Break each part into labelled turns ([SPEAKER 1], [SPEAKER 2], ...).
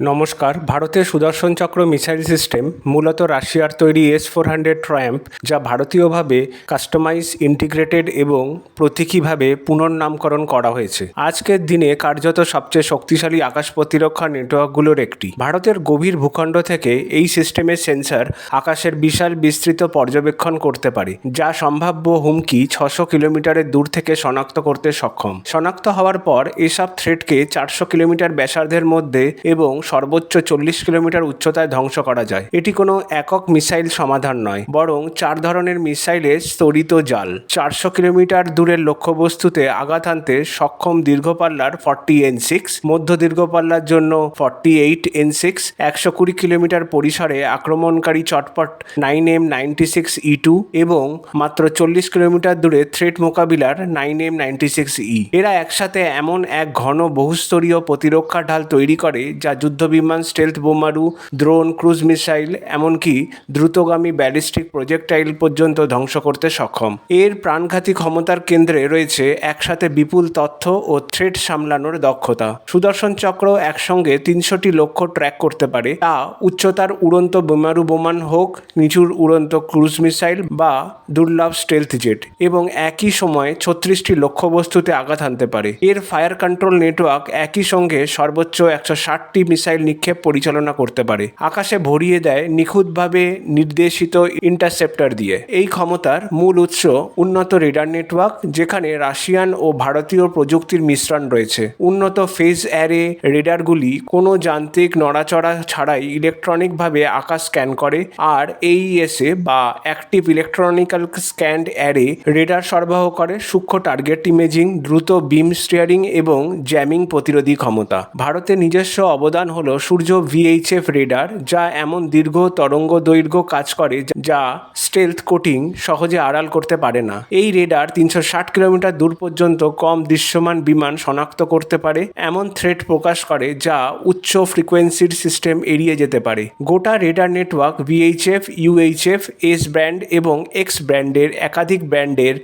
[SPEAKER 1] নমস্কার। ভারতের সুদর্শন চক্র মিসাইল সিস্টেম মূলত রাশিয়ার তৈরি এস ফোর হান্ড্রেড ট্রায়াম্প যা ভারতীয়ভাবে কাস্টমাইজ ইন্টিগ্রেটেড এবং প্রতীকীভাবে পুনর্নামকরণ করা হয়েছে। আজকের দিনে কার্যত সবচেয়ে শক্তিশালী আকাশ প্রতিরক্ষা নেটওয়ার্কগুলোর একটি। ভারতের গভীর ভূখণ্ড থেকে এই সিস্টেমের সেন্সার আকাশের বিশাল বিস্তৃত পর্যবেক্ষণ করতে পারে, যা সম্ভাব্য হুমকি ছশো কিলোমিটারের দূর থেকে শনাক্ত করতে সক্ষম। শনাক্ত হওয়ার পর এসব থ্রেটকে চারশো কিলোমিটার ব্যাসার্ধের মধ্যে এবং সর্বোচ্চ চল্লিশ কিলোমিটার উচ্চতায় ধ্বংস করা যায়। এটি কোনো একক মিসাইল সমাধান নয়, বরং চার ধরনের মিসাইলের স্তরিত জাল। চারশো কিলোমিটার দূরের লক্ষ্যবস্তুতে আঘাত আনতে সক্ষম দীর্ঘপাল্লার ফর্টি এন সিক্স, মধ্য দীর্ঘপাল্লার জন্য ফর্টি এইট এন সিক্স, একশো কুড়ি কিলোমিটার পরিসরে আক্রমণকারী চটপট nine M ninety six E two এবং মাত্র চল্লিশ কিলোমিটার দূরে থ্রেট মোকাবিলার nine M ninety six E. এরা একসাথে এমন এক ঘন বহুস্তরীয় প্রতিরক্ষা ঢাল তৈরি করে, যা যুদ্ধবিমান স্টেলথ বোমারু দ্রোন ক্রুজ মিসাইল এমনকি দ্রুতগামী ব্যালিস্টিক প্রজেক্টাইল পর্যন্ত ধ্বংস করতে সক্ষম। এর প্রাণঘাতী ক্ষমতার কেন্দ্রে রয়েছে একসাথে বিপুল তথ্য ও থ্রেট সামলানোর দক্ষতা। সুদর্শন চক্র একসঙ্গে তিনশোটি লক্ষ্য ট্র্যাক করতে পারে। তা উচ্চতার উড়ন্ত বোমারু বোমান হোক, নিচুর উড়ন্ত ক্রুজ মিসাইল বা দুর্লভ স্টেলথ জেট এবং একই সময়ে ছত্রিশটি লক্ষ্যবস্তুতে আঘাত হানতে পারে। এর ফায়ার কন্ট্রোল নেটওয়ার্ক একই সঙ্গে সর্বোচ্চ একশো ষাটটি মিসাইল নিক্ষেপ পরিচালনা করতে পারে। আকাশে ভরিয়ে দেয় নিখুঁতভাবে নির্দেশিত ইন্টারসেপ্টার দিয়ে। এই ক্ষমতার মূল উৎস উন্নত রেডার নেটওয়ার্ক যেখানে রাশিয়ান ও ভারতীয় প্রযুক্তির মিশ্রণ রয়েছে। উন্নত ফেজ অ্যারে রেডারগুলি কোনো যান্ত্রিক নড়াচড়া ছাড়াই ইলেকট্রনিকভাবে আকাশ স্ক্যান করে আর এইএসএ বা active electronical scanned array radar সরবরাহ করে সূক্ষ্ম টার্গেট ইমেজিং দ্রুত বিম স্টিয়ারিং এবং জ্যামিং প্রতিরোধী ক্ষমতা। ভারতের নিজস্ব অবদান হলো সূর্য ভিএইচএফ রেডার যা এমন দীর্ঘ তরঙ্গ দৈর্ঘ্য কাজ করে যা স্টেলথ কোটিং সহজে আড়াল করতে পারে না। এই রেডার তিনশো ষাট কিলোমিটার দূর পর্যন্ত কম দৃশ্যমান বিমান শনাক্ত করতে পারে, এমন থ্রেট প্রকাশ করে যা উচ্চ ফ্রিকোয়েন্সির সিস্টেম এড়িয়ে যেতে পারে। গোটা radar network VHF UHF S brand এবং এক্স ব্র্যান্ডের একাধিক ব্র্যান্ডের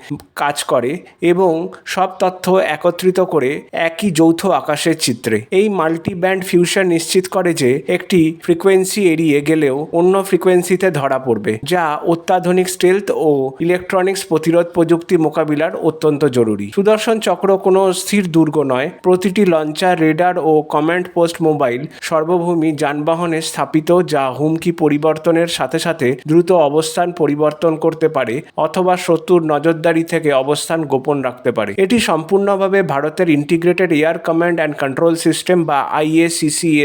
[SPEAKER 1] কাজ করে এবং সব তথ্য একত্রিত করে একই যৌথ আকাশের চিত্রে। এই মাল্টি ব্যান্ড ফিউশন নিশ্চিত করে যে একটি ফ্রিকোয়েন্সি এড়িয়ে গেলেও অন্য ফ্রিকোয়েন্সিতে ধরা পড়বে, যা অত্যাধুনিক স্টেলথ ও ইলেকট্রনিক্স প্রতিরোধ প্রযুক্তি মোকাবিলার অত্যন্ত জরুরি। সুদর্শন চক্র কোনো স্থির দুর্গ নয়, প্রতিটি লঞ্চার রেডার ও কমান্ড পোস্ট মোবাইল সর্বভূমি যানবাহনে স্থাপিত, যা হুমকি পরিবর্তনের সাথে সাথে দ্রুত অবস্থান পরিবর্তন করতে পারে অথবা শত্রুর নজরদারি থেকে অবস্থান গোপন রাখতে পারে। এটি সম্পূর্ণভাবে ভারতের integrated air command and control system বা আইএসিসিএস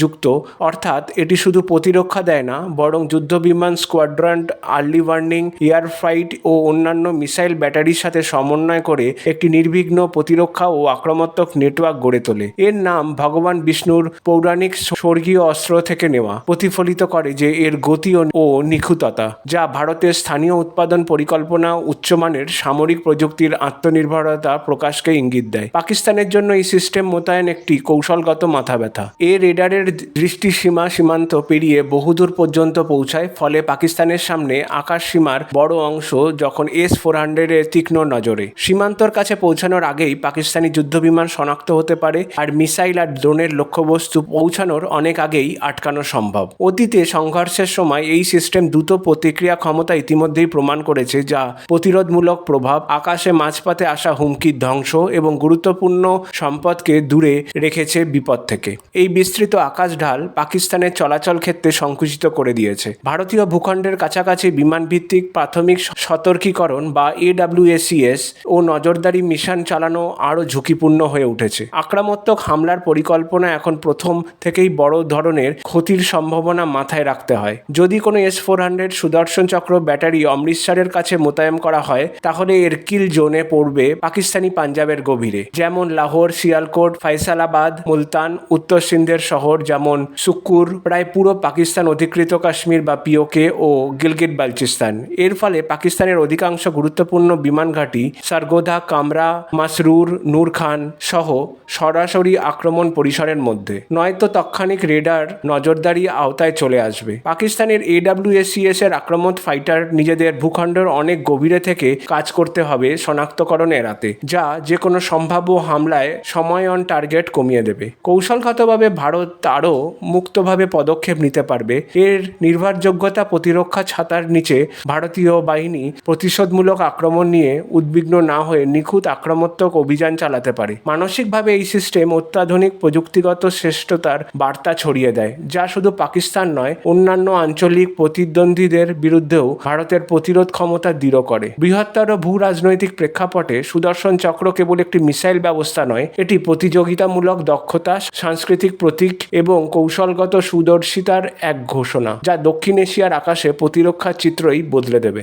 [SPEAKER 1] যুক্ত। অর্থাৎ এটি শুধু প্রতিরক্ষা দেয় না, বরং যুদ্ধবিমান squadron early warning, air fight ও অন্যান্য মিসাইল ব্যাটারির সাথে সমন্বয় করে একটি নির্বিঘ্ন প্রতিরক্ষা ও আক্রমণাত্মক নেটওয়ার্ক গড়ে তোলে। এর নাম ভগবান বিষ্ণুর পৌরাণিক স্বর্গীয় অস্ত্র থেকে নেওয়া। প্রতিফলিত করে যে এর গতি ও নিখুঁততা, যা ভারতের স্থানীয় উৎপাদন পরিকল্পনা উচ্চমানের সামরিক প্রযুক্তির আত্মনির্ভরতা প্রকাশকে ইঙ্গিত দেয়। পাকিস্তানের জন্য এই সিস্টেম মোতায়েন একটি কৌশলগত মাথা ব্যথা এ রেডারের দৃষ্টিসীমা সীমান্ত পেরিয়ে বহুদূর পর্যন্ত পৌঁছায়, ফলে পাকিস্তানের সামনে আকাশ সীমার বড় অংশ যখন এস ফোর হান্ড্রেডের তীক্ষ্ণ নজরে। সীমান্তর কাছে পৌঁছানোর আগেই পাকিস্তানি যুদ্ধবিমান শনাক্ত হতে পারে আর মিসাইল আর ড্রোনের লক্ষ্যবস্তু পৌঁছানোর অনেক আগেই আটকানো সম্ভব। অতীতে সংঘর্ষের সময় এই সিস্টেম দ্রুত প্রতিক্রিয়া ক্ষমতা ইতিমধ্যেই প্রমাণ করেছে, যা প্রতিরোধমূলক প্রভাব, আকাশে মাঝপাতে আসা হুমকির ধ্বংস এবং গুরুত্বপূর্ণ সম্পদকে দূরে রেখেছে বিপদ থেকে। এই বিস্তৃত আকাশ ঢাল পাকিস্তানের চলাচল ক্ষেত্রে সংকুচিত করে দিয়েছে। ভারতীয় ভূখণ্ডের কাছাকাছি বিমান ভিত্তিক প্রাথমিক সতর্কীকরণ বা এডাব্লিউএসিএস ও নজরদারি মিশন চালানো আরও ঝুঁকিপূর্ণ হয়ে উঠেছে। আক্রমণাত্মক হামলার পরিকল্পনা এখন প্রথম থেকেই বড় ধরনের ক্ষতির সম্ভাবনা মাথায় রাখতে হয়। যদি কোনো এস ফোর হান্ড্রেড সুদর্শন চক্র ব্যাটারি অমৃতসরের কাছে মোতায়েন করা হয়, তাহলে এর কিল জোনে পড়বে পাকিস্তানি পাঞ্জাবের গভীরে। যেমন লাহোর, শিয়ালকোট ফাইসালাবাদ মুলতান, উত্তর সিন্ধের শহর যেমন সুক্কুর, প্রায় পুরো পাকিস্তান অধিকৃত কাশ্মীর বা পিওকে ও গিলগিট বালচিস্তান। এর ফলে পাকিস্তানের অধিকাংশ গুরুত্বপূর্ণ বিমান ঘাঁটি সারগোধা কামরা, মাসরুর, নূর খান সহ সরাসরি আক্রমণ পরিসরের মধ্যে। নয়তো তৎক্ষণিক রেডার নজরদারি আওতায় চলে আসবে। পাকিস্তানের এডাব্লিউএসিএস এর আক্রমণ ফাইটার নিজেদের ভূখণ্ডের অনেক গভীরে থেকে কাজ করতে হবে শনাক্তকরণ এড়াতে যা যে কোনো সম্ভাব্য হামলায় সময় অন টার্গেট কমিয়ে দেবে। কৌশলগতভাবে ভারত আরও মুক্তভাবে পদক্ষেপ নিতে পারবে। এর নির্ভরযোগ্যতা প্রতিরক্ষা ছাতার নিচে ভারতীয় বাহিনী প্রতিশোধমূলক আক্রমণ নিয়ে উদ্বিগ্ন না হয়ে নিখুঁত আক্রমণাত্মক অভিযান চালাতে পারে। মানসিকভাবে এই সিস্টেম অত্যাধুনিক প্রযুক্তিগত শ্রেষ্ঠতার বার্তা ছড়িয়ে দেয়, যা শুধু পাকিস্তান নয়, অন্যান্য আঞ্চলিক প্রতিদ্বন্দ্বীদের বিরুদ্ধেও ভারতের প্রতিরোধ ক্ষমতা দৃঢ় করে। বৃহত্তর ভূ রাজনৈতিক প্রেক্ষাপটে সুদর্শন চক্র কেবল একটি মিসাইল ব্যবস্থা নয়, এটি প্রতিযোগিতামূলক দক্ষতা, সাংস্কৃতিক প্রতীক এবং কৌশলগত সুদর্শিতার এক ঘোষণা যা দক্ষিণ এশিয়ার আকাশে প্রতিরক্ষার চিত্রই বদলে দেবে।